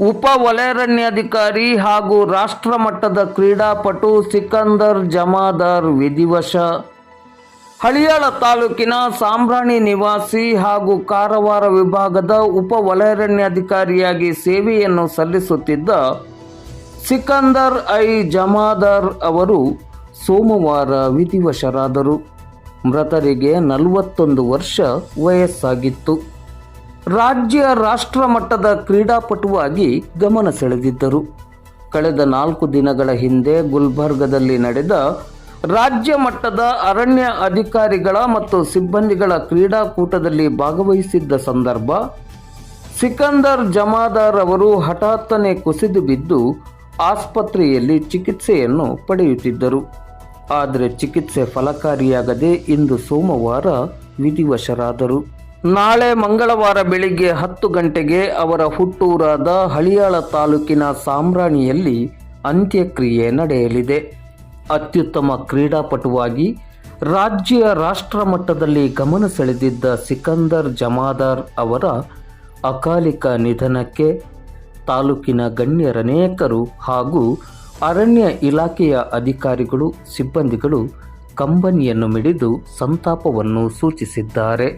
ಉಪ ವಲಯರಣ್ಯಾಧಿಕಾರಿ ಹಾಗೂ ರಾಷ್ಟ್ರ ಮಟ್ಟದ ಕ್ರೀಡಾಪಟು ಸಿಕಂದರ್ ಜಮಾದಾರ್ ವಿಧಿವಶ. ಹಳಿಯಾಳ ತಾಲೂಕಿನ ಸಾಂಬ್ರಾಣಿ ನಿವಾಸಿ ಹಾಗೂ ಕಾರವಾರ ವಿಭಾಗದ ಉಪ ವಲಯರಣ್ಯಾಧಿಕಾರಿಯಾಗಿ ಸೇವೆಯನ್ನು ಸಲ್ಲಿಸುತ್ತಿದ್ದ ಸಿಕಂದರ್ ಐ ಜಮಾದಾರ್ ಅವರು ಸೋಮವಾರ ವಿಧಿವಶರಾದರು. ಮೃತರಿಗೆ ನಲವತ್ತೊಂದು ವರ್ಷ ವಯಸ್ಸಾಗಿತ್ತು. ರಾಜ್ಯ ರಾಷ್ಟ್ರ ಮಟ್ಟದ ಕ್ರೀಡಾಪಟುವಾಗಿ ಗಮನ ಸೆಳೆದಿದ್ದರು. ಕಳೆದ ನಾಲ್ಕು ದಿನಗಳ ಹಿಂದೆ ಗುಲ್ಬರ್ಗದಲ್ಲಿ ನಡೆದ ರಾಜ್ಯ ಮಟ್ಟದ ಅರಣ್ಯ ಅಧಿಕಾರಿಗಳ ಮತ್ತು ಸಿಬ್ಬಂದಿಗಳ ಕ್ರೀಡಾಕೂಟದಲ್ಲಿ ಭಾಗವಹಿಸಿದ್ದ ಸಂದರ್ಭ, ಸಿಕಂದರ್ ಜಮಾದಾರ್ ಅವರು ಹಠಾತ್ತನೆ ಕುಸಿದು ಬಿದ್ದು ಆಸ್ಪತ್ರೆಯಲ್ಲಿ ಚಿಕಿತ್ಸೆಯನ್ನು ಪಡೆಯುತ್ತಿದ್ದರು. ಆದರೆ ಚಿಕಿತ್ಸೆ ಫಲಕಾರಿಯಾಗದೆ ಇಂದು ಸೋಮವಾರ ವಿಧಿವಶರಾದರು. ನಾಳೆ ಮಂಗಳವಾರ ಬೆಳಿಗ್ಗೆ ಹತ್ತು ಗಂಟೆಗೆ ಅವರ ಹುಟ್ಟೂರಾದ ಹಳಿಯಾಳ ತಾಲೂಕಿನ ಸಾಮ್ರಾಣಿಯಲ್ಲಿ ಅಂತ್ಯಕ್ರಿಯೆ ನಡೆಯಲಿದೆ. ಅತ್ಯುತ್ತಮ ಕ್ರೀಡಾಪಟುವಾಗಿ ರಾಜ್ಯ ರಾಷ್ಟ್ರ ಮಟ್ಟದಲ್ಲಿ ಗಮನ ಸೆಳೆದಿದ್ದ ಸಿಕಂದರ್ ಜಮಾದಾರ್ ಅವರ ಅಕಾಲಿಕ ನಿಧನಕ್ಕೆ ತಾಲೂಕಿನ ಗಣ್ಯರನೇಕರು ಹಾಗೂ ಅರಣ್ಯ ಇಲಾಖೆಯ ಅಧಿಕಾರಿಗಳು, ಸಿಬ್ಬಂದಿಗಳು ಕಂಬನಿಯನ್ನು ಮಿಡಿದು ಸಂತಾಪವನ್ನು ಸೂಚಿಸಿದ್ದಾರೆ.